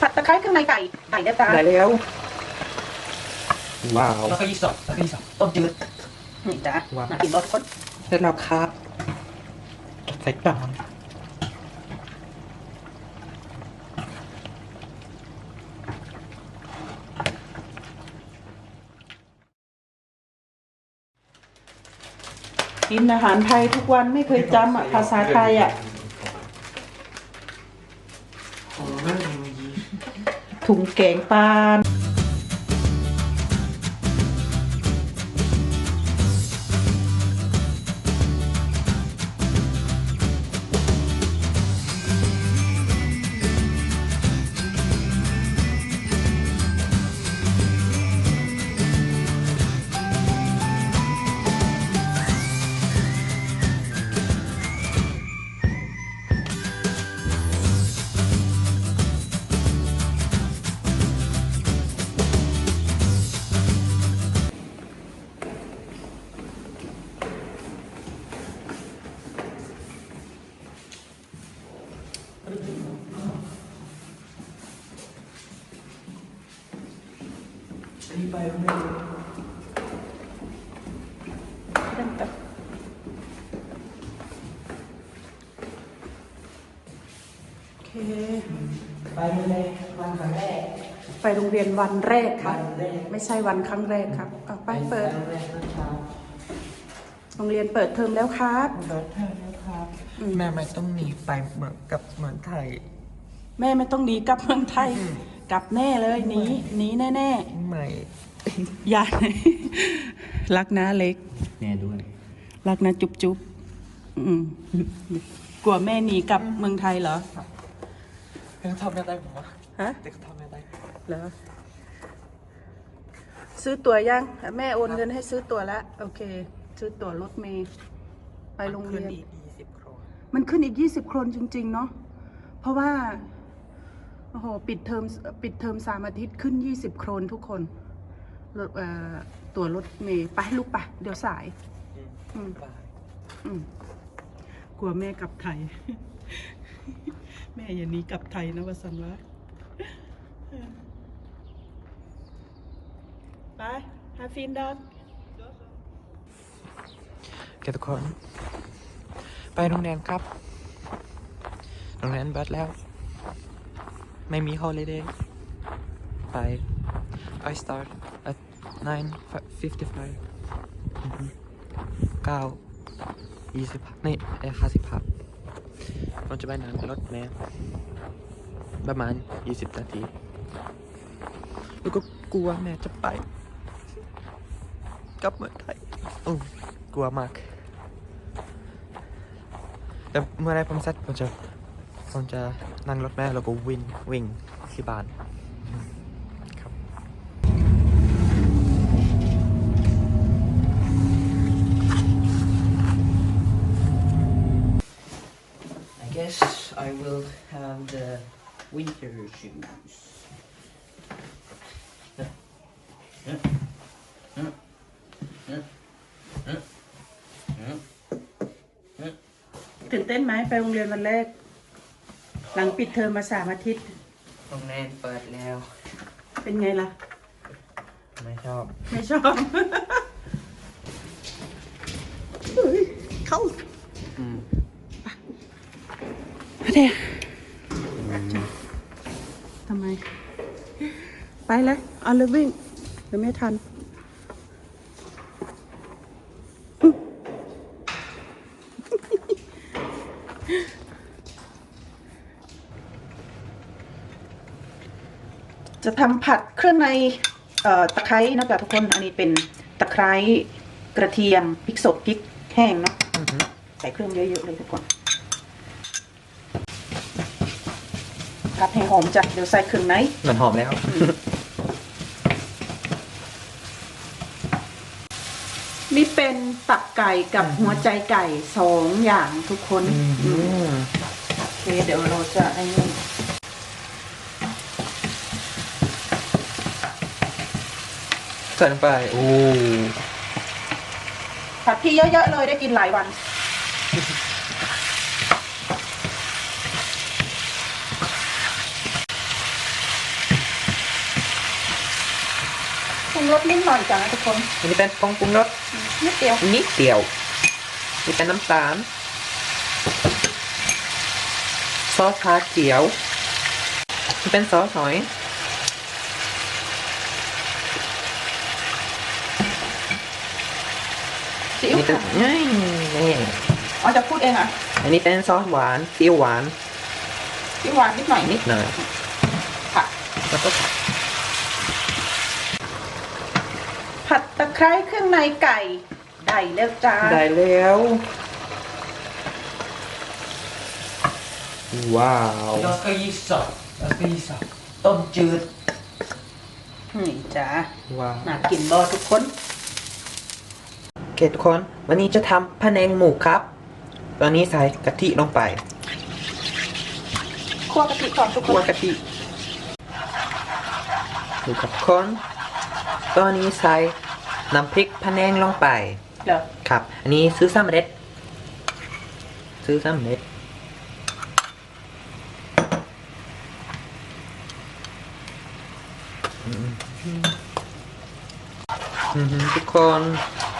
ผัดตะไคร้ข้างในไก่ไก่เรียบร้อยได้แล้ว ว้าวแล้วก็ยี่สิบแล้วก็ยี่สิบต้มจืดนี่จ้ะว้าวมากินรสคนเสร็จแล้วครับใส่จานกินอาหารไทยทุกวันไม่เคยจำอะภาษาไทยอะ โอ้เรื่องเทคโนโลยี ถุงแกงปลา เค ไปไม่ได้วันครั้งแรกไปโรงเรียนวันแรกครับวันแรกไม่ใช่วันครั้งแรกครับเอาไปเปิดครั้งแรกนะเช้าโรงเรียนเปิดเทอมแล้วครับ รถเธอแล้วครับ อืม แม่ไม่ต้องหนีไปเหมือนกับเหมือนไทย แม่ไม่ต้องหนีกลับเมืองไทยกลับแน่เลยหนีหนีแน่ไม่ ๆอย่า รักนะเล็กแน่ด้วย รักนะจุ๊บจุ๊บอืมกลัวแม่หนีกลับเมืองไทยเหรอ เด็กทำไม่ได้ผมว่าฮะเด็กทำไม่ได้เหรอซื้อตั๋วยังแม่โอนเงินให้ซื้อตั๋วแล้วโอเค ซื้อตั๋วรถเมล์ไปโรงเรียนขึ้อีกยี่สิบโครนมันขึ้นอีกยี่สิบโครนจริง ๆ เนาะเพราะว่าโอ้โหปิดเทอมปิดเทอมสามอาทิตย์ขึ้นยี่สิบโครนทุกคนรถเอ่อตั๋วรถเมล์ไปลูกไปเดี๋ยวสายอืมบายอืมกลัวแม่กลับไทย แม่อย่าหนี้กลับไทยนะวสันวะไปฮาฟินดอนโอเคทุกคน ไปโรงเรียนครับ โรงเรียนเบิดแล้ว ไม่มี holiday ไป I start at 9:55อือฮึเก้ายี่สิบห้าสิบพัก เราจะไปนั่งรถแม่ประมาณยี่สิบนาที แล้วก็กลัวแม่จะไป กลับเมืองไทยอืมกลัวมาก แต่เมื่อไรผมเสร็จผมจะผมจะนั่งรถแม่แล้วก็วิ่งวิ่งที่บ้านครับ I guess I will have the winter shoes ตื่นเต้นไหมไปโรงเรียนวันแรก หลังปิดเทอมมาสามอาทิตย์ โรงเรียนเปิดแล้ว เป็นไงล่ะ ไม่ชอบ ไม่ชอบ เฮ้ยเข้าอืม เดี๋ยวทำไม ไปเลยเอาเลยวิ่งเดี๋ยวไม่ทันจะทำผัดเครื่องในเอ่อตะไคร้นะจ๊ะทุกคน อันนี้เป็นตะไคร้กระเทียมพริกสดพริกแห้งเนาะอือฮึใส่เครื่องเยอะๆเลยทุกคนผัดให้หอมจ้ะเดี๋ยวใส่เครื่องในมันหอมแล้ว เป็นตับไก่กับหัวใจไก่สองอย่างทุกคนโอเคเดี๋ยวเราจะอ้นี่ใส่ลงไปโอ้ผัดพี่เยอะๆเลยได้กินหลายวัน ปรุงรสนิดหน่อยจ้ะทุกคน อันนี้เป็นผงปรุงรส นิดเดียว นิดเดียว นี่เป็นน้ำตาล ซอสชาเขียวนี่เป็นซอสหอย ซีอิ๊วนี่เป็นขาวนี่นี่อ๋อจะพูดเองอะอันนี้เป็นซอสหวานซีอิ๊วหวาน ซีอิ๊วหวานนิดหน่อยนิดหน่อยค่ะ แล้วก็ผัดตะ ไคร้เครื่องในไก่ ได้แล้วจ้า ได้แล้ว ว้าว Jag ska gissa. Jag ska gissa. Tom จืด นี่จ้าว้าวน่ากินบอทุกคนโอเคทุกคน วันนี้จะทำพะแนงหมูครับ ตอนนี้ใส่กะทิลงไปคั่วกะทิก่อนทุกคคั่วนกะทิดูกับคนตอนนี้ใส่ น้ำพริกพะแนงลงไปเดี๋ยวครับ อันนี้ซื้อสำเร็จซื้อสำเร็จอืมอืมทุกคน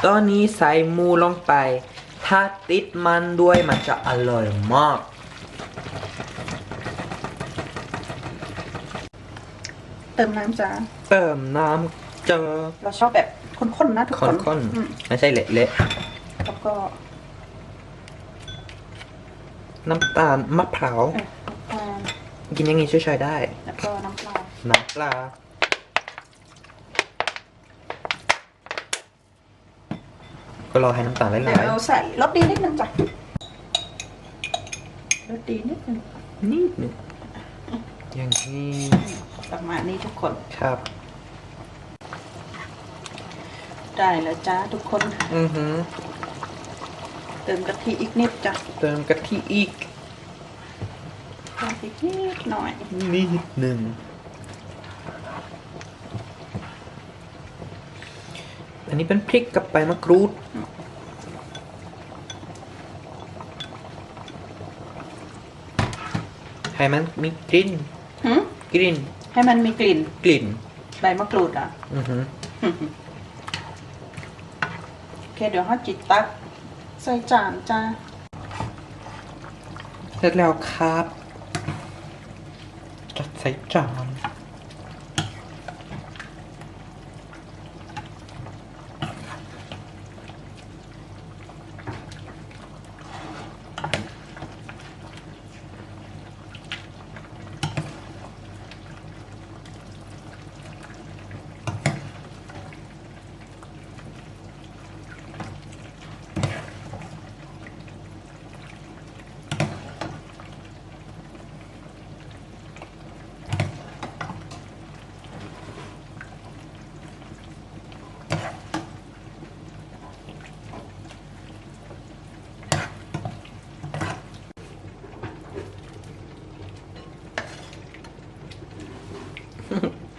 ตอนนี้ใส่หมูลงไป ถ้าติดมันด้วยมันจะอร่อยมากเติมน้ำจ้าเติมน้ำเจอ เราชอบแบบ ข้นๆนะทุกคคนนคนอืมไม่ใช่เละแล้วก็ๆน้ำตาลมะพร้าวเอ่อน้ำตาลกินอย่างนี้ช่วยๆได้ แล้วก็น้ำปลา น้ำปลา ก็รอให้น้ำตาลละเดี๋ลายยวใส่รสดีนิดนึงจ้ะรสดีนิดนึงนิดหนึงอย่างนี้ประมาณนี้ทุกคน ครับ ได้แล้วจ้าทุกคนอือหือ เติมกะทิอีกนิดจ้ะเติมกะทิอีก เติมอีกนิดหน่อยนิดหนึ่ง อันนี้เป็นพริกกับใบมะกรูด ให้มันมีกลิ่น หืมกลิ่น ให้มันมีกลิ่น กลิ่น ใบมะกรูดอะ อือหือโอ เคเดี๋ยวฮอจิตตักใส่จานจ้าเสร็จแล้วครับจัดใส่จาน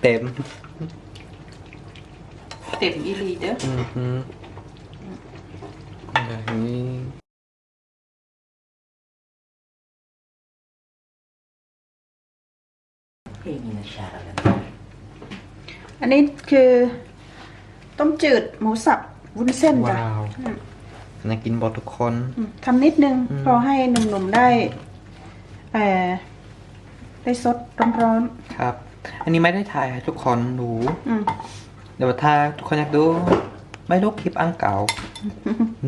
ต็มเต็มอีหลีเด้อ อือหืออย่างนี้เพลงอินชาร์กันอันนี้คือ ต้มจืดหมูสับวุ้นเส้นจ้ะว้าวอืมน่ากินบอทุกคน อืมทำนิดนึงอืมพอให้หนุ่มๆได้เอ่อได้สดร้อนครับ อันนี้ไม่ได้ถ่ายให้ทุกคนดูๆอืมเดี๋ยวถ้าทุกคนอยากดู ไม่รู้คลิปอังเก่า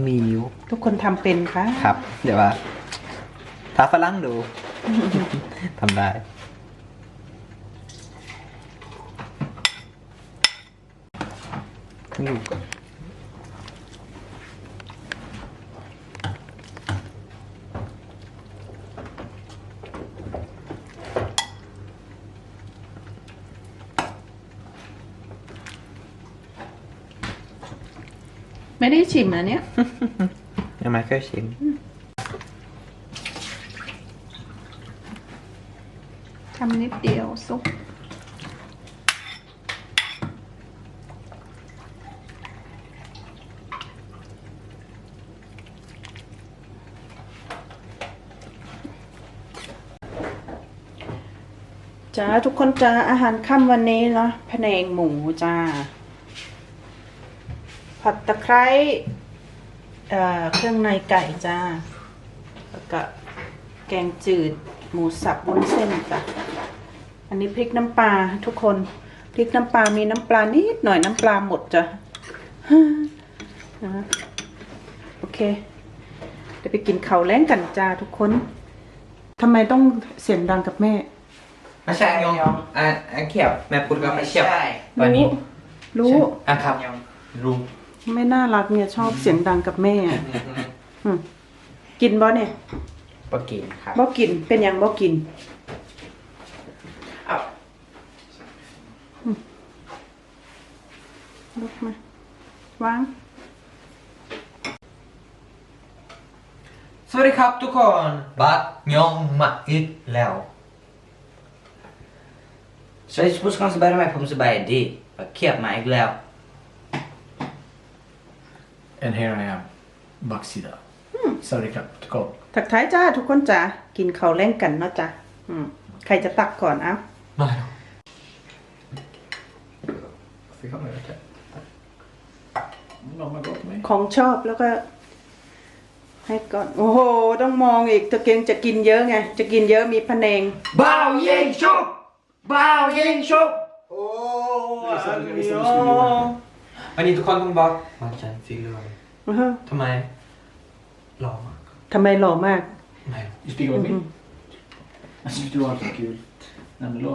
มีอยู่ทุกคนทำเป็นค่ะครับ เดี๋ยวว่าถ้าฝรั่งดู ทำได้ อยู่ก่อน ไม่ได้ชิมอันเนี้ยยังไม่เคยชิม ทำนิดเดียวซุปจ้าทุกคนจ้าอาหารค่ำวันนี้เนาะพะแนงหมูจ้า ผัดตะไคร้เอ่อเครื่องในไก่จ้า แล้วก็แกงจืดหมูสับวุ้นเส้นจ้ะ อันนี้พริกน้ำปลาทุกคน พริกน้ำปลา มีน้ำปลานิดหน่อยน้ำปลาหมดจ้ะนะโอเค เดี๋ยวไปกินข้าวแล้งกันจ้าทุกคนทำไมต้องเสียงดังกับแม่ ไม่ใช่ยองอะอะเขียบแม่พูดก็ไม่เขียบใช่วันนี้ รู้ อะครับรู้ ไม่น่ารักเนี่ยชอบเสียงดังกับแม่อะอืมกินบ่เนี่ยปกินครับบ่กินเป็นหยังบ่กิน เอาลุกมาวาง สวัสดีครับทุกคนบัดยองมาอีกแล้ว สวัสดีผู้ชมสบายไหมผมสบายดีเขียบมาอีกแล้ว And here I am, baksida. Sorry, Kap. Kom. ถักท้ายจ้าทุกคนจ้ากินข้าวแล้งกันเนาะจ้ะอืมใครจะตักก่อนเอ้ามา Fick han öka? De har gått med. ของชอบแล้วก็ ให้ก่อน โอ้โห ต้องมองอีกตะเกียงจะกินเยอะไง จะกินเยอะมีพะเนงบ่าวยิงชุบบ่าวยิงชุบโอ้วันนี้ทุกคนต้องบอกมาจัน สีเหลืองอื้อฮะทำไมหล่อมากทำไมหล่อมาก ไม่ You speak with me? Jag tyckte det var så kul. Nej, men då.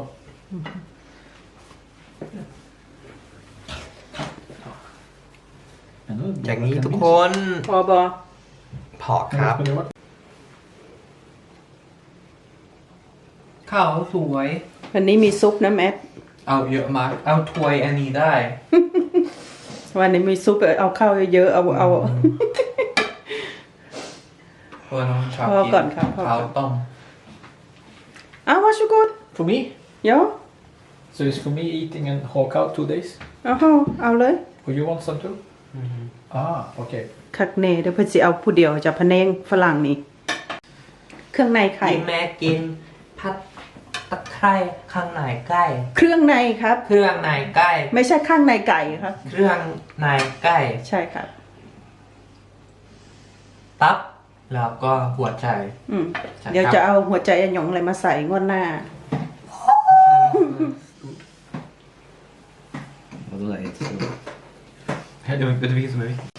Men då- อย่างนี้ทุกคนพอบอพอครับ Men det var- ข้าวสวย วันนี้มีซุปนะแมท เอาเยอะมาก เอาถ้วยอันนี้ได้ วันนี้มีซุปเอาข้าวเยอะๆเอาเอาเพราะว่าน้องชอบพอกินก่อนครับพอก่อน ข้าวต้ม เอาวาชุกุด For me? เดี๋ยว So it's for me eating and hawk out two days? เอาเข้าเอาเลย Or you want some too? Ah, okay. คักเน่เดี๋ยวเพื่อสิเอาผู้เดียวจะพะเนงฝรั่งนี่ เครื่องในไข่กินแม่กินผัดตะ ไคร้ข้างในไก่เครื่องในครับ เครื่องในไก่ไม่ใช่ข้างในไก่ครับ เครื่องในไก่ใช่ครับ ตับ แล้วก็หัวใจ อืมใช่ครับ เดี๋ยวจะเอาหัวใจอันหยองอะไรมาใส่งวดหน้า Hey, du, vet du vilken som är viktig? ตัก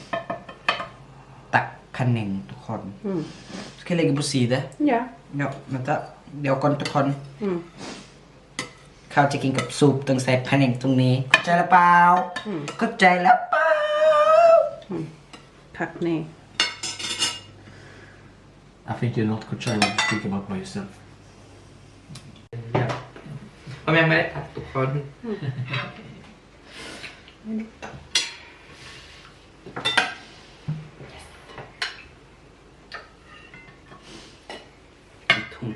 คันหนึ่งทุกคนอืม Ska jag lägga på sida? อย่า Ja, vänta. เดี๋ยวก่อนทุกคนอืมข้าวจะกินกับซุปต้องใส่แผ่นหนึ่งตรงนี้เข้าใจแล้วเปล่าอืม เข้าใจแล้วเปล่าคักเน่ I think you're not good trying to speak about by yourself. ผมยังไม่ได้ตัดทุกคน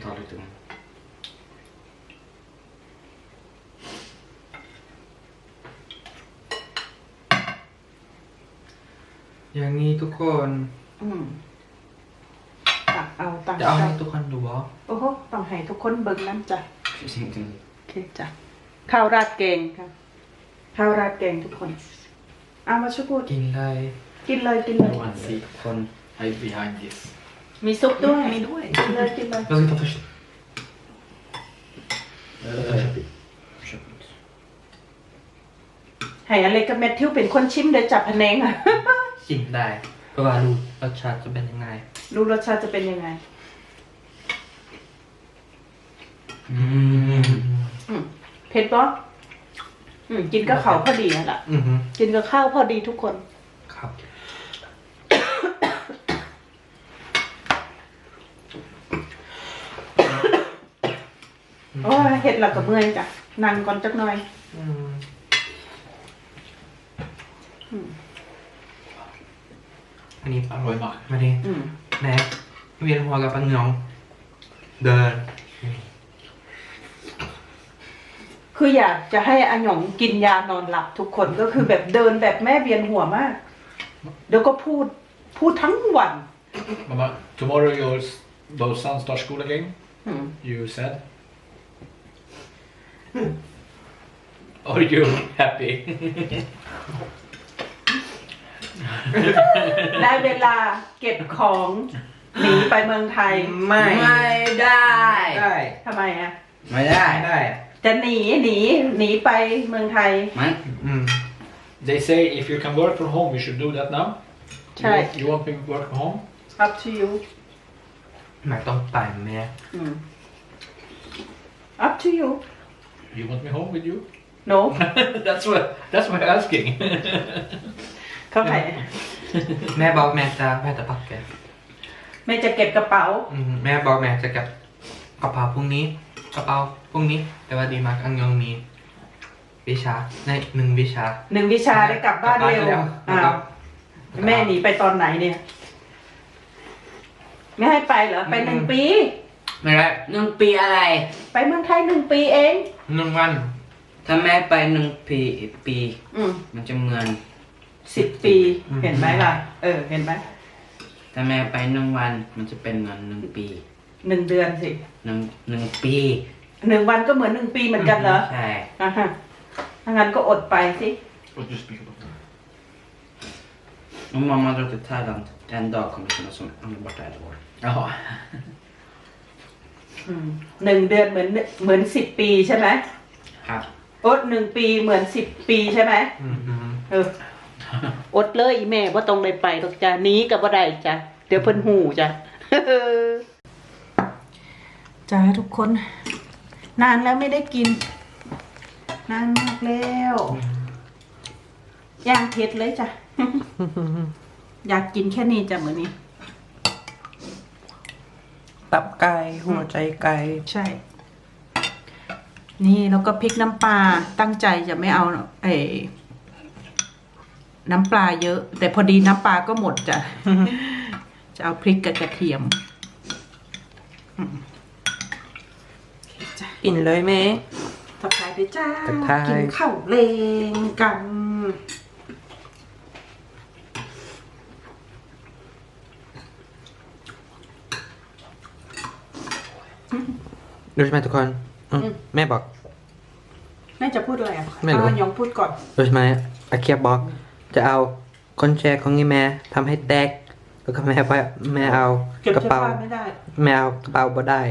ทุ่มต่อเลยตรงอย่างนี้ทุกคนอืมตักเอาตักจะเอาเอาให้ทุกคนดูบ่โอ้โหต้องให้ทุกคนเบิ่งน้ำจ้ะจริงจริงโอเคจ้ะข้าวราดแกงครับข้าวราดแกงทุกคน เอามาชุกุดกินเลยกินเลยกินเลย No one see. คน Hide behind this. มีซุปด้วยมีด้วยกินเลยกินเลย Jag ska ta först. Uh, ให้อเล็กกับแมทธิวเป็นคนชิมเดี๋ยวจับพะแนงอะชิมได้เพราะว่ารู้รสชาติจะเป็นยังไงรู้รสชาติจะเป็นยังไงอืมอืมเผ็ดปะอืมกินกับข้าวพอดีนั่นแหละอือฮึกินกับข้าวพอดีทุกคน ครับ โอ้ยเห็ดหลักกับเมื่อยจ้ะนั่งก่อนจักหน่อยอืมอืมอันนี้อร่อยมากมาดิอืมแม่เวียนหัวกับปังยองเดินคืออยากจะให้อาหยองกินยานอนหลับทุกคนก็คือแบบเดินแบบแม่เวียนหัวมาก เดี๋ยวก็พูดพูดทั้งวัน Mamma, tomorrow your s- both sons start school again, อืม you said. Are you happy? ได้เวลาเก็บของหนีไปเมืองไทยไม่ไม่ได้ได้ทำไมอะ ไม่ได้ไม่ได้ จะหนีหนีหนีไปเมืองไทย มันอืม They say if you can work from home, you should do that now. You, Right. want- you want me to work from home? up to you หมายต้องไปแม่อืม up to you You want me home with you? no that's what. That's why I'm asking. เข้าไหนแม่บอกแม่จะแม่จะปักแกแม่จะเก็บกระเป๋า อืมแม่บอกแม่จะเก็บกระเป๋าพรุ่งนี้ กระเป๋าพรุ่งนี้ แต่ว่าดีมากอังยองมี วิชาในหนึ่งวิชา หนึ่งวิชาได้กลับบ้านเร็วแล้วอ่าแล้วแม่หนีไปตอนไหนเนี่ย ไม่ให้ไปเหรอ ไปหนึ่งปี ไม่ได้หนึ่งปีอะไรไปเมืองไทยหนึ่งปีเอง หนึ่งวัน ถ้าแม่ไปหนึ่งปีปี อืมมันจะเหมือนสิบปี เห็นไหมล่ะ เออ เห็นไหมถ้าแม่ไปหนึ่งวัน มันจะเป็นเหมือนหนึ่งปีหนึ่งเดือนสิหนึ่งหนึ่งปีหนึ่งวันก็เหมือนหนึ่งปีเหมือนกันเหรอใช่อะฮะถ้างั้นก็อดไปสิ What do you speak about? om mamma drar till Thailand en dag kommer det kännas som att hon är borta ett år. Jaha. อืมหนึ่งเดือนเหมือนเหมือนสิบปีใช่ไหม Ja. อดหนึ่งปีเหมือนสิบปีใช่ไหมอืมอืมเอออดเลยอีแม่ว่าตรงได้ไปหรอกจ้ะหนี้กับว่าได้จ้ะเดี๋ยวเพิ่นหูจ้ะจ้าทุกคน นานแล้วไม่ได้กิน นานมากแล้วย่างเผ็ดเลยจ้ะอยากกินแค่นี้จ้ะเหมือนนี้ ตับไก่หัวใจไก่ใช่ นี่แล้วก็พริกน้ำปลาตั้งใจจะไม่เอาไอ้น้ำปลาเยอะ แต่พอดีน้ำปลาก็หมดจ้ะจะเอาพริกกับกระเทียมอืมโอเคจ้ะกินเลยแม่ทักทายด้วยจ้าทักทาย กินข้าวเลงกัน ดูใช่ไหมทุกคนอืม แม่บอก แม่จะพูดอะไรอะไม่รู้อะยองพูดก่อนดูใช่ไหมอาเคียบบอก จะเอาก้นแจของนี่แม่ทำให้แตกแล้วก็แม่ไปแม่เอาเก็บกระเสื้อเป๋าผ้าไม่ได้ แม่เอากระเป๋าบ่ได้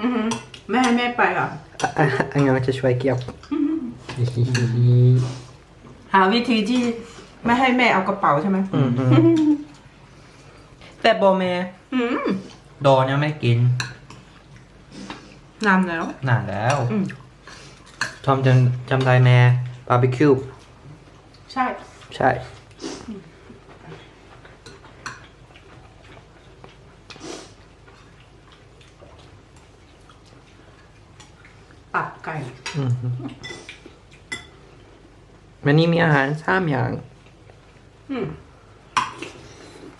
อือหือแม่ให้แม่ไปเหรออะอะอันยังจะช่วยเก็บหาวิธีที่ไม่ให้แม่เอากระเป๋าใช่ไหมอืมอืมแต่โบแม่ อืมโดนยังไม่กิน นานแล้ว นานแล้วอืม ทอมจำจำได้แม่บาร์บีคิวใช่ ใช่ ตับไก่ อืมวันนี้มีอาหารสามอย่าง อืม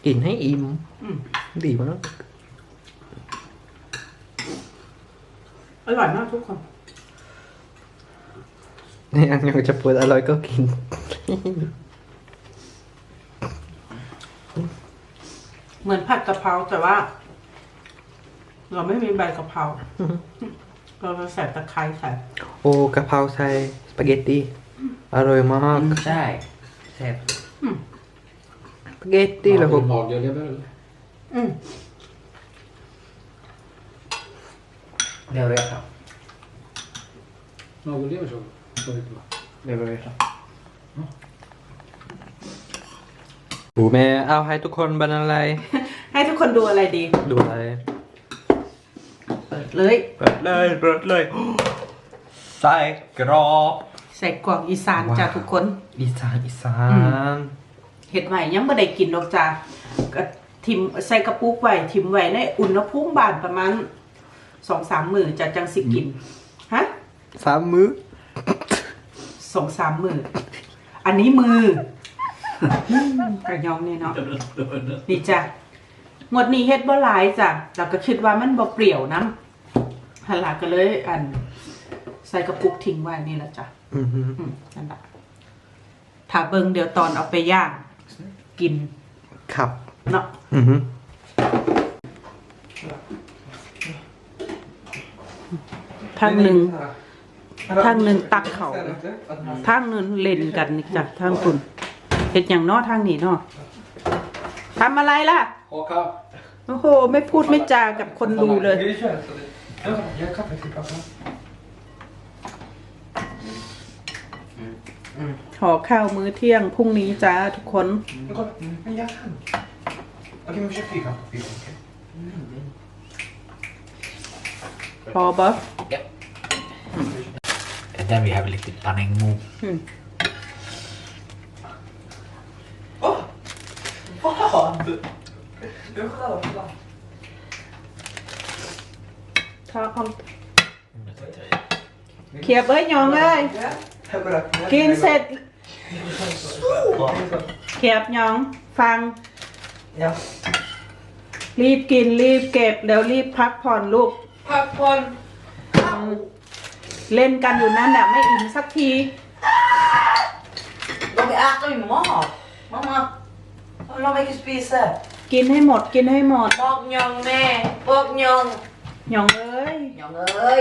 กินให้อิ่มอืม ดีมาก อร่อยมากทุกคนนี่อันยังจะพูดอร่อยก็กิน เหมือนผัดกะเพราแต่ว่า เราไม่มีใบกะเพราเราจะใส่ตะไคร้ใส่โอ้กะเพราใส่สปาเกตตีอร่อยมาก Mm, ใช่แซ่บสปาเกตตีแล้วก็ Har du maglever eller? อืมเร็วเลยครับ Nagellever så. så är det bra. เร็วเลยครับดูแม่เอาให้ทุกคนบันอะไรให้ทุกคนดูอะไรดี ดูอะไรเปิดเลย เปิดเลยเปิดเลยใส่กรอบใส่กล่องอีสานจ้ะทุกคน อีสานอีสานเห็ดไหวยังไม่ได้กินหรอกจ้ะก็ทิมใส่กระปุกไว้ทิมไว้ในอุณหภูมิบานประมาณ สองสามมือจะจังสิกิน ฮะสามมื้อสองสามมือ อันนี้มือกระยองนี่เนาะนี่จ้ะงวดนี้เฮ็ดบ่หลายจ้ะเราก็คิดว่ามันบ่เปรี้ยวน้ำหันหลัก็เลย อัน ใส่กระปุกทิ้งไว้นี่แหละจ้ะอือหืออืมนั่นแหละถ้าเบิ่งเดี๋ยวตอนเอาไปย่างกิน ครับ เนาะอือหือ ทางหนึ่งทางหนึ่งตักเขาทางหนึ่งเล่นกันนี่จ้ะทางคุณเฮ็ดอย่างเนาะทางนี้เนาะทำอะไรล่ะ Håkan. โอ้โห ไม่พูดไม่จากับคนดูเลย Vi kör så det... Ja, gör kaffe till pappa. ห่อข้าวมื้อเที่ยงพรุ่งนี้จ้าทุกคน Men kolla, men jag kan. Okej, men vi kör fyra. Fyra, okej. พอปะ And then we have a little panengu. อืม Vad? ทอเอาเขียบเอ้ยหยองเอ้ยกินเสร็จเขียบหยองฟัง Ja. รีบกินรีบเก็บ เดี๋ยวรีบพักผ่อนลูก Pack på en. เล่นกันอยู่นั่นแหละไม่อิ่มสักที De äter ju mat. Mamma. La mig inte spisa. กินให้หมดกินให้หมด Bak njong med. Bak njong. หยองเอ้ย Njong ơi.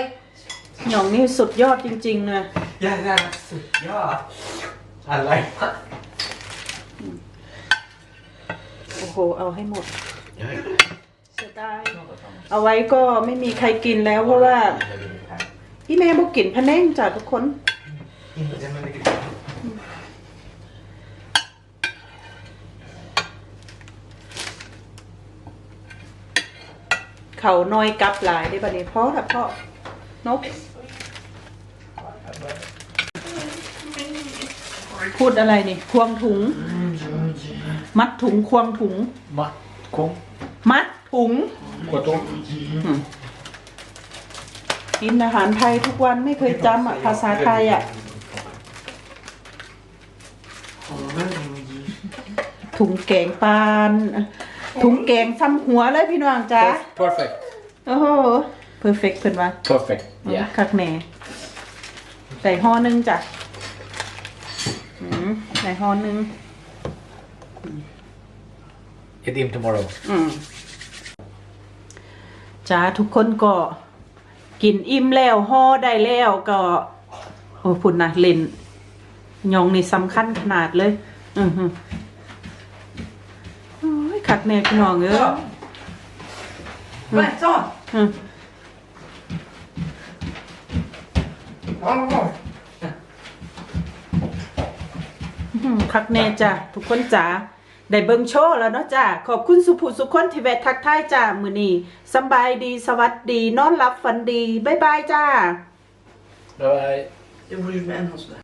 หยองนี่สุดยอดจริงๆเลย Ja, ja, ja. Alla är โอ้โหเอาให้หมดเสียดายเอาไว้ก็ไม่มีใครกินแล้วเพราะว่า พี่แม่บอกกินพะแนงจ้ะทุกคน inte men det är เขาน้อยกลับหลายได้บัดนี้เพราะละพ่อนกพูดอะไรนี่ควงถุง มัดถุงควงถุง Matt, kom. มัดถุง Kvarton. กินอาหารไทยทุกวันไม่เคยจำอะภาษาไทยอะถุงแกงปาน ถุงแกงซ้ำหัวเลยพี่น้องจ้า Perfect. โอ้โหเพอร์เฟกเพิ่นว่า Perfect. คักแหน่ใส่ห่อหนึงจ้ะอืมใส่ห่อหนึง Eat him tomorrow. อืมจ้าทุกคนก็ กินอิ่มแล้วห่อได้แล้วก็โอ้พุ่นนะเล่นยองนี่สำคัญขนาดเลย อือหือโอ้ยคักแน่พี่น้องเอ้ย Men så. อืมอื้อหือคักแน่จ้ะทุกคนจ๋า ได้เบิ่งโชว์แล้วเนาะจ้าขอบคุณสุภูสุคนที่แวะทักทายจ้ามื้อนี้สบายดีสวัสดี นอนหลับฝันดี บ๊ายบายจ้า Bye bye. Det var ju med en sån där.